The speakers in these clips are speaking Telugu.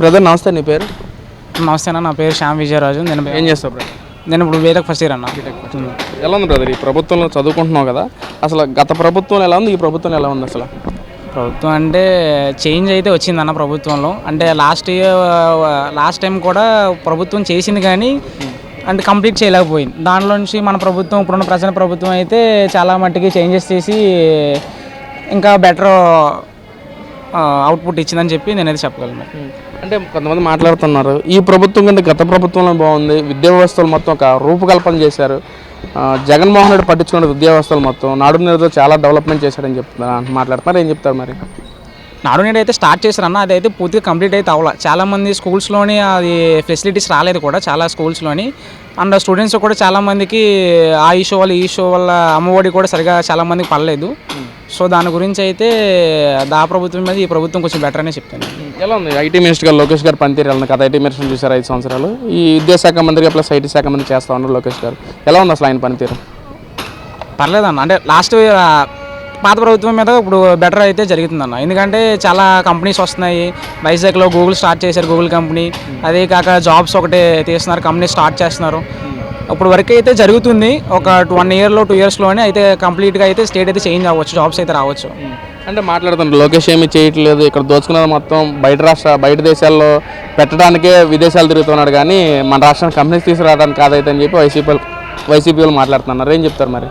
బ్రదర్ నమస్తే నీ పేరు? నమస్తే అన్న నా పేరు శ్యామ్ విజయరాజు. నేను ఏం చేస్తావు బ్రదర్ నేను ఇప్పుడు వేదక్ ఫస్ట్ ఇయర్ అన్న. ఎలా ఉంది బ్రదర్ ఈ ప్రభుత్వంలో చదువుకుంటున్నావు కదా అసలు గత ప్రభుత్వం ఎలా ఉంది ఈ ప్రభుత్వం ఎలా ఉంది అసలు? ప్రభుత్వం అంటే చేంజ్ అయితే వచ్చిందన్న ప్రభుత్వంలో. అంటే లాస్ట్ ఇయర్ లాస్ట్ టైం కూడా ప్రభుత్వం చేసింది కానీ అంటే కంప్లీట్ చేయలేకపోయింది. దానిలో నుంచి మన ప్రభుత్వం ఇప్పుడున్న ప్రజెంట్ ప్రభుత్వం అయితే చాలా మట్టుకి చేంజెస్ చేసి ఇంకా బెటర్ అవుట్పుట్ ఇచ్చిందని చెప్పి నేనైతే చెప్పగలను. అంటే కొంతమంది మాట్లాడుతున్నారు ఈ ప్రభుత్వం కంటే గత ప్రభుత్వంలో బాగుంది విద్యా వ్యవస్థలు మొత్తం ఒక రూపకల్పన చేశారు. జగన్మోహన్ రెడ్డి పట్టించుకున్న విద్యా వ్యవస్థలు మొత్తం నాడు నేడుతో చాలా డెవలప్మెంట్ చేశారని చెప్తున్నారు మాట్లాడుతున్నారు. ఏం చెప్తారు మరి? నాడు నేడు అయితే స్టార్ట్ చేశారన్న అది అయితే పూర్తిగా కంప్లీట్ అయితే అవ్వాలి. చాలామంది స్కూల్స్లోని అది ఫెసిలిటీస్ రాలేదు కూడా చాలా స్కూల్స్లోని. అండ్ స్టూడెంట్స్ కూడా చాలామందికి ఆ ఇష్యూ వల్ల ఈ ఇష్యూ వల్ల అమ్మఒడి కూడా సరిగా చాలామందికి పడలేదు. సో దాని గురించి అయితే దా ప్రభుత్వం మీద ఈ ప్రభుత్వం కొంచెం బెటర్ అనే చెప్తాను ఎలా ఉంది? ఐటీ మినిస్టర్ గారు లోకేష్ గారు పనితీరు వెళ్ళిన కదా ఐటీ మినిస్టర్ చూసారు ఐదు సంవత్సరాలు? ఈ విద్యాశాఖ మంత్రిగా ప్లస్ ఐటీ శాఖ మంత్రి చేస్తా ఉన్నారు లోకేష్ గారు. ఎలా ఉంది అసలు ఆయన పనితీరు? పర్లేదన్న. అంటే లాస్ట్ పాత ప్రభుత్వం మీద ఇప్పుడు బెటర్ అయితే జరుగుతుందన్న ఎందుకంటే చాలా కంపెనీస్ వస్తున్నాయి. వైజాగ్లో గూగుల్ స్టార్ట్ చేశారు గూగుల్ కంపెనీ. అదే కాక జాబ్స్ ఒకటే తీస్తున్నారు కంపెనీ స్టార్ట్ చేస్తున్నారు. ఇప్పుడు వరకు అయితే జరుగుతుంది. ఒక వన్ ఇయర్లో టూ ఇయర్స్లోనే అయితే కంప్లీట్గా అయితే స్టేట్ అయితే చేంజ్ అవ్వచ్చు జాబ్స్ అయితే రావచ్చు. అంటే మాట్లాడుతున్నారు లోకేష్ ఏమి చేయట్లేదు. ఇక్కడ దోచుకున్నది మొత్తం బయట రాష్ట్ర బయట దేశాల్లో పెట్టడానికే విదేశాలు తిరుగుతున్నాడు కానీ మన రాష్ట్రానికి కంపెనీస్ తీసుకురావడానికి కాదైతే అని చెప్పి వైసీపీ వైసీపీ వాళ్ళు మాట్లాడుతున్నారు. ఏం చెప్తారు మరి?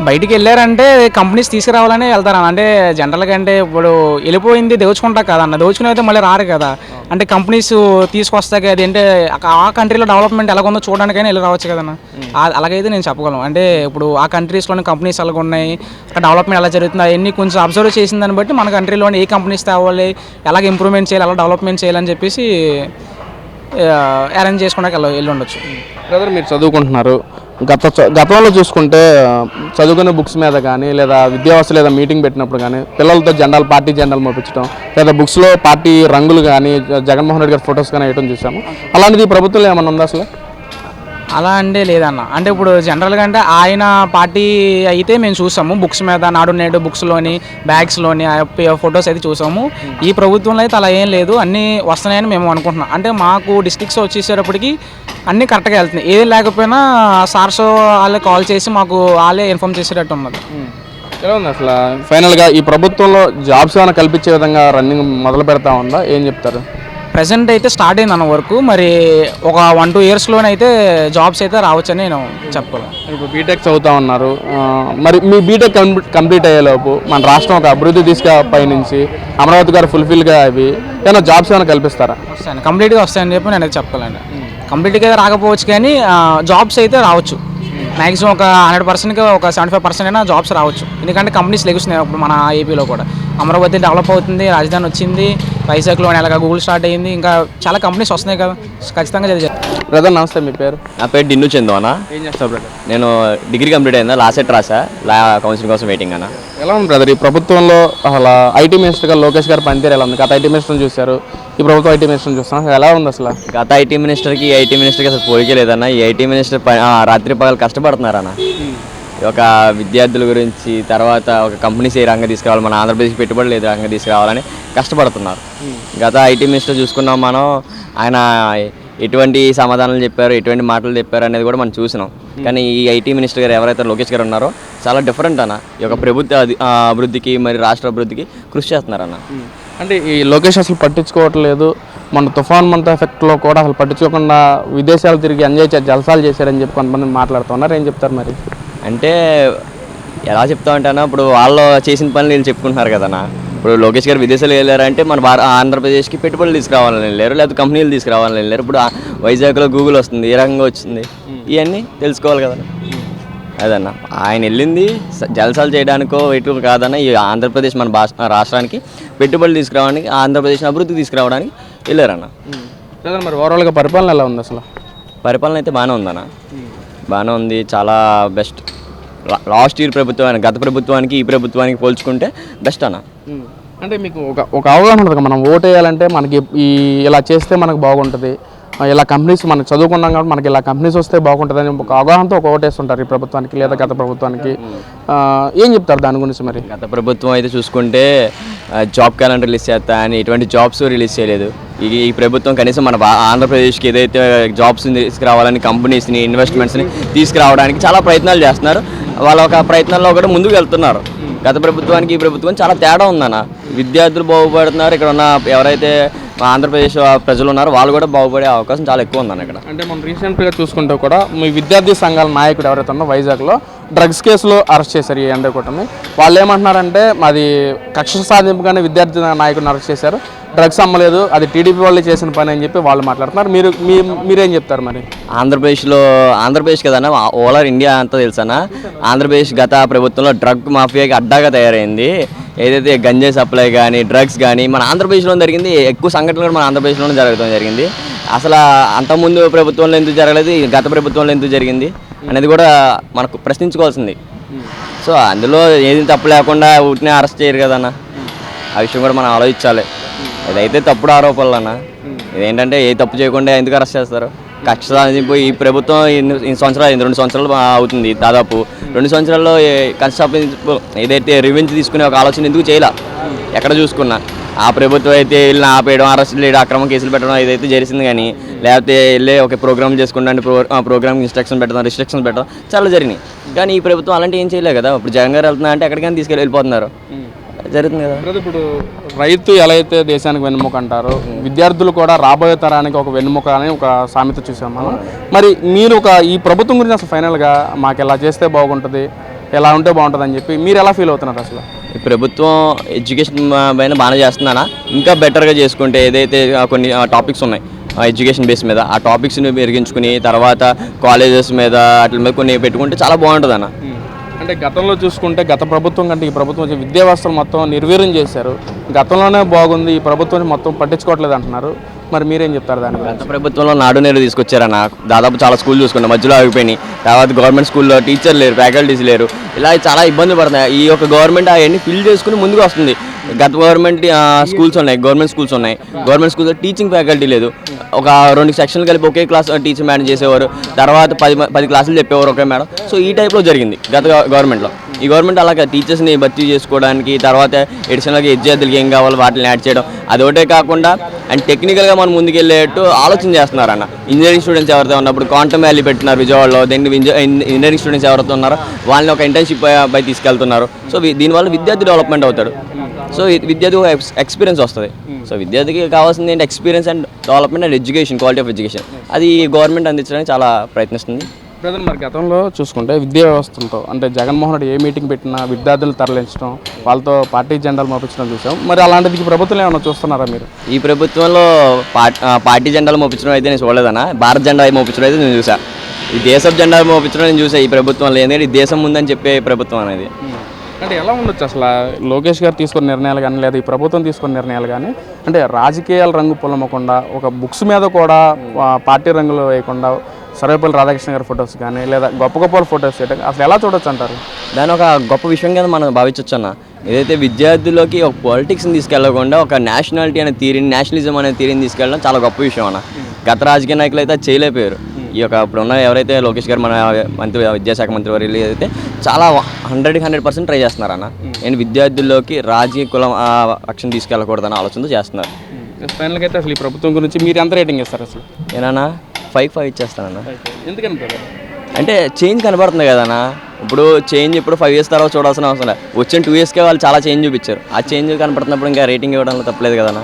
బయటికి వెళ్ళారంటే కంపెనీస్ తీసుకురావాలని వెళ్తారన్న అంటే జనరల్గా అంటే ఇప్పుడు వెళ్ళిపోయింది దోచుకుంటా కదన్న దోచుకుని అయితే మళ్ళీ రారు కదా. అంటే కంపెనీస్ తీసుకొస్తాక అది అంటే ఆ- కంట్రీలో డెవలప్మెంట్ ఎలా ఉందో చూడడానికైనా వెళ్ళి రావచ్చు కదన్న ఆ- అలాగైతే నేను చెప్పగలను. అంటే ఇప్పుడు ఆ కంట్రీస్లోని కంపెనీస్ ఎలాగ ఉన్నాయి అక్కడ డెవలప్మెంట్ ఎలా జరుగుతుంది అవన్నీ కొంచెం అబ్జర్వ్ చేసిన దాన్ని బట్టి మన కంట్రీలోని ఏ కంపెనీస్ తేవాలి ఎలాగ ఇంప్రూవ్మెంట్ చేయాలి ఎలా డెవలప్మెంట్ చేయాలని చెప్పేసి అరేంజ్ చేసుకోవడానికి వెళ్ళ వెళ్ళి ఉండొచ్చు. బ్రదర్ మీరు చదువుకుంటున్నారు. గత గతంలో చూసుకుంటే చదువుకునే బుక్స్ మీద కానీ లేదా విద్యావస్థ లేదా మీటింగ్ పెట్టినప్పుడు కానీ పిల్లలతో జెండాలు పార్టీ జెండాలు మోపించడం లేదా బుక్స్లో పార్టీ రంగులు కానీ జగన్మోహన్ రెడ్డి గారి ఫొటోస్ కానీ వేయడం చూసాము. అలాంటిది ఈ ఏమన్నా ఉందా అసలు? అలా అంటే లేదన్న. అంటే ఇప్పుడు జనరల్గా అంటే ఆయన పార్టీ అయితే మేము చూసాము. బుక్స్ మీద నాడు నేడు బుక్స్లోని బ్యాగ్స్లోని ఫొటోస్ అయితే చూసాము. ఈ ప్రభుత్వంలో అయితే అలా ఏం లేదు. అన్నీ వస్తున్నాయని మేము అనుకుంటున్నాం. అంటే మాకు డిస్ట్రిక్ట్స్ వచ్చేసేటప్పటికి అన్నీ కరెక్ట్గా వెళ్తున్నాయి. ఏది లేకపోయినా సార్స్ వాళ్ళే కాల్ చేసి మాకు వాళ్ళే ఇన్ఫామ్ చేసేటట్టు ఉన్నది. ఎలా ఉంది అసలు? ఫైనల్గా ఈ ప్రభుత్వంలో జాబ్స్ ఏమైనా కల్పించే విధంగా రన్నింగ్ మొదలు పెడతా ఉందా? ఏం చెప్తారు? ప్రజెంట్ అయితే స్టార్ట్ అయింది అన్న వరకు మరి ఒక వన్ టూ ఇయర్స్లోనైతే జాబ్స్ అయితే రావచ్చని నేను చెప్పగలను. ఇప్పుడు బీటెక్ చదువుతా ఉన్నారు. మరి మీ బీటెక్ కంప్లీట్ అయ్యేలోపు మన రాష్ట్రం ఒక అభివృద్ధి తీసుకు పయనించి అమరావతి గారు ఫుల్ఫిల్గా అవి ఏమైనా జాబ్స్ ఏమైనా కల్పిస్తారా? వస్తాను కంప్లీట్గా వస్తాయని చెప్పి నేను అయితే చెప్పగలను. కంప్లీట్గా రాకపోవచ్చు కానీ జాబ్స్ అయితే రావచ్చు. మ్యాక్సిమం ఒక హండ్రెడ్ పర్సెంట్కి ఒక సెవెంటీ ఫైవ్ పర్సెంట్ అయినా జాబ్స్ రావచ్చు. ఎందుకంటే కంపెనీస్ లెగుస్తున్నాయి ఇప్పుడు మన ఏపీలో కూడా. అమరావతి డెవలప్ అవుతుంది రాజధాని వచ్చింది. వైజాగ్లో ఎలాగ గూగుల్ స్టార్ట్ అయ్యింది. ఇంకా చాలా కంపెనీస్ వస్తున్నాయి కదా. ఖచ్చితంగా జరిగింది బ్రదర్ నమస్తే మీ పేరు? నా పేరు డిన్ను చందు అన్న ఏం చేస్తారు బ్రదర్ నేను డిగ్రీ కంప్లీట్ అయిందా? లాస్ట్ సెట్ రాసా. లా కౌన్సిలింగ్ కోసం వెయిటింగ్ అన్న. ఎలా ఉంది బ్రదర్ ఈ ప్రభుత్వంలో అసలు ఐటీ మినిస్టర్ గారు లోకేష్ గారు పనితీరు ఎలా ఉంది? గత ఐటీ మినిస్టర్ని చూశారు. ఈ ప్రభుత్వం ఐటీ మినిస్టర్ని చూస్తున్నాం అసలు ఎలా ఉంది అసలు? గత ఐటీ మినిస్టర్కి ఐటీ మినిస్టర్కి అసలు పోలికే లేదన్న. ఈ ఐటీ మినిస్టర్ రాత్రి పగలు కష్టపడుతున్నారన్న. ఒక విద్యార్థుల గురించి తర్వాత ఒక కంపెనీస్ ఏ రంగం తీసుకురావాలి మన ఆంధ్రప్రదేశ్ పెట్టుబడులు ఏ రంగం తీసుకురావాలని కష్టపడుతున్నారు. గత ఐటీ మినిస్టర్ చూసుకున్నాం మనం ఆయన ఎటువంటి సమాధానాలు చెప్పారు ఎటువంటి మాటలు చెప్పారు అనేది కూడా మనం చూసినాం. కానీ ఈ ఐటీ మినిస్టర్ గారు ఎవరైతే లోకేష్ గారు ఉన్నారో చాలా డిఫరెంట్ అన్న. ఈ యొక్క ప్రభుత్వ అభివృద్ధికి మరి రాష్ట్ర అభివృద్ధికి కృషి చేస్తున్నారన్న అంటే ఈ లోకేష్ అసలు పట్టించుకోవట్లేదు. మన తుఫాన్ మంత ఎఫెక్ట్లో కూడా అసలు పట్టించుకోకుండా విదేశాలు తిరిగి ఎంజాయ్ చేసి జలసాలు చేశారని చెప్పి కొంతమంది మాట్లాడుతున్నారు. ఏం చెప్తారు మరి? అంటే ఎలా చెప్తా ఉంటానో? ఇప్పుడు వాళ్ళు చేసిన పనులు వీళ్ళు చెప్పుకుంటున్నారు కదన్నా ఇప్పుడు లోకేష్ గారు విదేశాలు వెళ్ళారంటే మన భార ఆంధ్రప్రదేశ్కి పెట్టుబడులు తీసుకురావాలని వెళ్ళారు లేదా కంపెనీలు తీసుకురావాలని వెళ్ళారు. ఇప్పుడు వైజాగ్లో గూగుల్ వస్తుంది ఏ రకంగా వచ్చింది. ఇవన్నీ తెలుసుకోవాలి కదా. అదన్న ఆయన వెళ్ళింది జలసాలు చేయడానికో ఎటు కాదన్న ఈ ఆంధ్రప్రదేశ్ మన భాష రాష్ట్రానికి పెట్టుబడులు తీసుకురావడానికి ఆంధ్రప్రదేశ్ అభివృద్ధి తీసుకురావడానికి వెళ్ళారన్న. మరి ఓవరాల్గా పరిపాలన ఎలా ఉంది అసలు? పరిపాలన అయితే బాగానే ఉందన్న. బాగానే ఉంది. చాలా బెస్ట్. లాస్ట్ ఇయర్ ప్రభుత్వానికి గత ప్రభుత్వానికి ఈ ప్రభుత్వానికి పోల్చుకుంటే బెస్ట్ అన్న. అంటే మీకు ఒక ఒక అవగాహన ఉంటుంది మనం ఓటు వేయాలంటే మనకి ఈ ఇలా చేస్తే మనకు బాగుంటుంది. ఇలా కంపెనీస్ మనం చదువుకున్నాం కాబట్టి మనకి ఇలా కంపెనీస్ వస్తే బాగుంటుందని ఒక అవగాహనతో ఒక ఓటేస్తుంటారు ఈ ప్రభుత్వానికి లేదా గత ప్రభుత్వానికి. ఏం చెప్తారు దాని గురించి మరి? గత ప్రభుత్వం అయితే చూసుకుంటే జాబ్ క్యాలెండర్ రిలీజ్ చేస్తా అని ఎటువంటి జాబ్స్ రిలీజ్ చేయలేదు. ఈ ఈ ప్రభుత్వం కనీసం మన ఆంధ్రప్రదేశ్కి ఏదైతే జాబ్స్ని తీసుకురావాలని కంపెనీస్ని ఇన్వెస్ట్మెంట్స్ని తీసుకురావడానికి చాలా ప్రయత్నాలు చేస్తున్నారు. వాళ్ళ ఒక ప్రయత్నాల్లో కూడా ముందుకు వెళ్తున్నారు. గత ప్రభుత్వానికి ఈ ప్రభుత్వం చాలా తేడా ఉందన్న. విద్యార్థులు బాగుపడుతున్నారు. ఇక్కడ ఉన్న ఎవరైతే ఆంధ్రప్రదేశ్ ప్రజలు ఉన్నారో వాళ్ళు కూడా బాగుపడే అవకాశం చాలా ఎక్కువ ఉందన్న ఇక్కడ. అంటే మనం రీసెంట్గా చూసుకుంటే కూడా మీ విద్యార్థి సంఘాల నాయకుడు ఎవరైతే ఉన్నారో వైజాగ్లో డ్రగ్స్ కేసులో అరెస్ట్ చేశారు ఈ ఎండ కూటమి వాళ్ళు ఏమంటున్నారంటే మాది కక్ష సాధింపుగానే విద్యార్థి నాయకుడిని అరెస్ట్ చేశారు. డ్రగ్స్ అమ్మలేదు అది టీడీపీ వాళ్ళే చేసిన పని అని చెప్పి వాళ్ళు మాట్లాడుతున్నారు. మీరు మీ మీరేం చెప్తారు మరి? ఆంధ్రప్రదేశ్లో ఆంధ్రప్రదేశ్ కదన్నా ఓవర్ ఇండియా అంతా తెలుసన్నా ఆంధ్రప్రదేశ్ గత ప్రభుత్వంలో డ్రగ్ మాఫియాకి అడ్డాగా తయారైంది. ఏదైతే గంజాయి సప్లై కానీ డ్రగ్స్ కానీ మన ఆంధ్రప్రదేశ్లో జరిగింది ఎక్కువ సంఘటనలు కూడా మన ఆంధ్రప్రదేశ్లోనే జరగడం జరిగింది. అసలు అంతకుముందు ప్రభుత్వంలో ఎందుకు జరగలేదు గత ప్రభుత్వంలో ఎందుకు జరిగింది అనేది కూడా మనకు ప్రశ్నించుకోవాల్సింది. సో అందులో ఏది తప్పు లేకుండా ఊటిని అరెస్ట్ చేయరు కదన్న ఆ విషయం కూడా మనం ఆలోచించాలి. ఇదైతే తప్పుడు ఆరోపణలు అన్న ఇదేంటంటే ఏ తప్పు చేయకుండా ఎందుకు అరెస్ట్ చేస్తారు? కక్ష సాధింపు ఈ ప్రభుత్వం ఎన్ని సంవత్సరాలు రెండు సంవత్సరాలు అవుతుంది దాదాపు. రెండు సంవత్సరాల్లో ఏ- కక్ష సాధింపు ఏదైతే రివెంజ్ తీసుకునే ఒక ఆలోచన ఎందుకు చేయలే? ఎక్కడ చూసుకున్నా. ఆ ప్రభుత్వం అయితే వెళ్ళి ఆపేయడం అరెస్టులు చేయడం అక్రమ కేసులు పెట్టడం ఇదైతే జరిగింది కానీ లేకపోతే వెళ్ళి ఒక ప్రోగ్రామ్ చేసుకుంటాను ప్రో ప్రోగ్రామ్ ఇన్స్ట్రక్షన్ పెట్టడం రిస్ట్రిక్షన్స్ పెట్టడం చాలా జరిగినాయి. కానీ ఈ ప్రభుత్వం అలాంటి ఏం చేయలేదు కదా? ఇప్పుడు జగన్ గారు వెళ్తున్నా అంటే ఎక్కడికైనా తీసుకెళ్ళి వెళ్ళిపోతున్నారు. జరుగుతుంది కదా. ఇప్పుడు రైతు ఎలా అయితే దేశానికి వెన్నుముక అంటారో విద్యార్థులు కూడా రాబోయే తరానికి ఒక వెన్నుముక అని ఒక సామెత చూసాం మనం. మరి మీరు ఒక ఈ ప్రభుత్వం గురించి అసలు ఫైనల్గా మాకు ఎలా చేస్తే బాగుంటుంది ఎలా ఉంటే బాగుంటుంది అని చెప్పి మీరు ఎలా ఫీల్ అవుతున్నారు అసలు? ఈ ప్రభుత్వం ఎడ్యుకేషన్ పైన బాగానే చేస్తున్నానా? ఇంకా బెటర్గా చేసుకుంటే ఏదైతే ఆ కొన్ని టాపిక్స్ ఉన్నాయి ఆ ఎడ్యుకేషన్ బేస్ మీద ఆ టాపిక్స్ని మెరిగించుకుని తర్వాత కాలేజెస్ మీద వాటి మీద కొన్ని పెట్టుకుంటే చాలా బాగుంటుంది అన్న అంటే గతంలో చూసుకుంటే గత ప్రభుత్వం కంటే ఈ ప్రభుత్వం వచ్చి విద్యా వ్యవస్థలు మొత్తం నిర్వీర్యం చేశారు. గతంలోనే బాగుంది ఈ ప్రభుత్వం మొత్తం పట్టించుకోవట్లేదు అంటున్నారు. మరి మీరేం చెప్తారు దాని గత ప్రభుత్వంలో నాడు నేడు తీసుకొచ్చారన్న దాదాపు చాలా స్కూల్ చూసుకున్నా మధ్యలో ఆగిపోయినాయి. తర్వాత గవర్నమెంట్ స్కూల్లో టీచర్ లేరు ఫ్యాకల్టీస్ లేరు. ఇలా చాలా ఇబ్బంది పడుతున్నాయి. ఈ యొక్క గవర్నమెంట్ అవన్నీ ఫిల్ చేసుకుని ముందుకు వస్తుంది. గత గవర్నమెంట్ స్కూల్స్ ఉన్నాయి గవర్నమెంట్ స్కూల్స్ ఉన్నాయి. గవర్నమెంట్ స్కూల్స్ టీచింగ్ ఫ్యాకల్టీ లేదు. ఒక రెండు సెక్షన్లు కలిపి ఒకే క్లాస్ టీచర్ మేనేజ్ చేసేవారు. తర్వాత పది మ- పది క్లాసులు చెప్పేవారు ఒకే మేడం సో ఈ టైప్లో జరిగింది గత గవర్నమెంట్లో ఈ గవర్నమెంట్ అలాగే టీచర్స్ని భర్తీ చేసుకోవడానికి తర్వాత ఎడిషనల్గా విద్యార్థులకి ఏం కావాలో వాటిని యాడ్ చేయడం అదొకటే కాకుండా అండ్ టెక్నికల్గా మనం ముందుకెళ్ళేట్టు ఆలోచన చేస్తున్నారు అన్న. ఇంజనీరింగ్ స్టూడెంట్స్ ఎవరైతే ఉన్నప్పుడు క్వాంటమ్ వ్యాలీ పెట్టినారు విజయవాడలో దీన్ని ఇంజనీరింగ్ స్టూడెంట్స్ ఎవరైతే ఉన్నారో వాళ్ళని ఒక ఇంటర్న్షిప్ పై తీసుకెళ్తున్నారు. సో దీనివల్ల విద్యార్థి డెవలప్మెంట్ అవుతాడు. సో విద్యార్థి ఎక్స్పీరియన్స్ వస్తుంది. సో విద్యార్థికి కావాల్సింది ఏంటి? Experience and development and education quality of education అది గవర్నమెంట్ అందించడానికి చాలా ప్రయత్నిస్తుంది. బ్రదర్ మరి గతంలో చూసుకుంటే విద్యా వ్యవస్థలతో అంటే జగన్మోహన్ రెడ్డి ఏ మీటింగ్ పెట్టినా విద్యార్థులు తరలించడం వాళ్ళతో పార్టీ జెండాలు మోపించడం చూసాం. మరి అలాంటిది ప్రభుత్వం ఏమైనా చూస్తున్నారా మీరు? ఈ ప్రభుత్వంలో పార్టీ పార్టీ జెండాలు మోపించడం అయితే నేను చూడలేదన్న. భారత్ జెండా మోపించడం అయితే నేను చూసా. ఈ దేశం జెండా మోపించడం నేను చూసా ఈ ప్రభుత్వంలో. ఎందుకంటే ఈ దేశం ఉందని చెప్పే ప్రభుత్వం అనేది. అంటే ఎలా ఉండొచ్చు అసలు? లోకేష్ గారు తీసుకున్న నిర్ణయాలు కానీ లేదా ఈ ప్రభుత్వం తీసుకున్న నిర్ణయాలు కానీ అంటే రాజకీయాల రంగు పొలమకుండా ఒక బుక్స్ మీద కూడా పార్టీ రంగులు వేయకుండా సర్వేపల్లి రాధాకృష్ణ గారి ఫొటోస్ కానీ లేదా గొప్ప గొప్ప ఫొటోస్ చేయడం అసలు ఎలా చూడొచ్చు అంటారు? దాని ఒక గొప్ప విషయం కింద మనం భావించవచ్చు అన్న. ఏదైతే విద్యార్థుల్లోకి ఒక పాలిటిక్స్ని తీసుకెళ్ళకుండా ఒక నేషనాలిటీ అనే తీరిని నేషనలిజం అనే తీరిని తీసుకెళ్ళడం చాలా గొప్ప విషయం అన్న. గత రాజకీయ నాయకులు అయితే చేయలేకపోయారు. ఈ యొక్క ఇప్పుడున్న ఎవరైతే లోకేష్ గారు మన మంత్రి విద్యాశాఖ మంత్రి వారు అయితే చాలా హండ్రెడ్కి హండ్రెడ్ పర్సెంట్ ట్రై చేస్తున్నారు అన్న. నేను విద్యార్థుల్లోకి రాజకీయ కులం ఆ, పక్షం తీసుకెళ్ళకూడదని ఆలోచనతో చేస్తున్నారు. ఫైనల్గా అయితే అసలు ఈ ప్రభుత్వం గురించి మీరు ఎంత రేటింగ్ ఇస్తారు అసలు? ఏనా ఫైవ్ ఫైవ్ ఇచ్చేస్తానన్న. ఎందుకని? అంటే చేంజ్ కనబడుతుంది కదనా ఇప్పుడు చేంజ్ ఇప్పుడు ఫైవ్ ఇయర్స్ తర్వాత చూడాల్సిన అవసరం లేదు వచ్చిన టూ ఇయర్స్కే వాళ్ళు చాలా చేంజ్ చూపించారు. ఆ చేంజ్ కనపడుతున్నప్పుడు ఇంకా రేటింగ్ ఇవ్వడంలో తప్పలేదు కదనా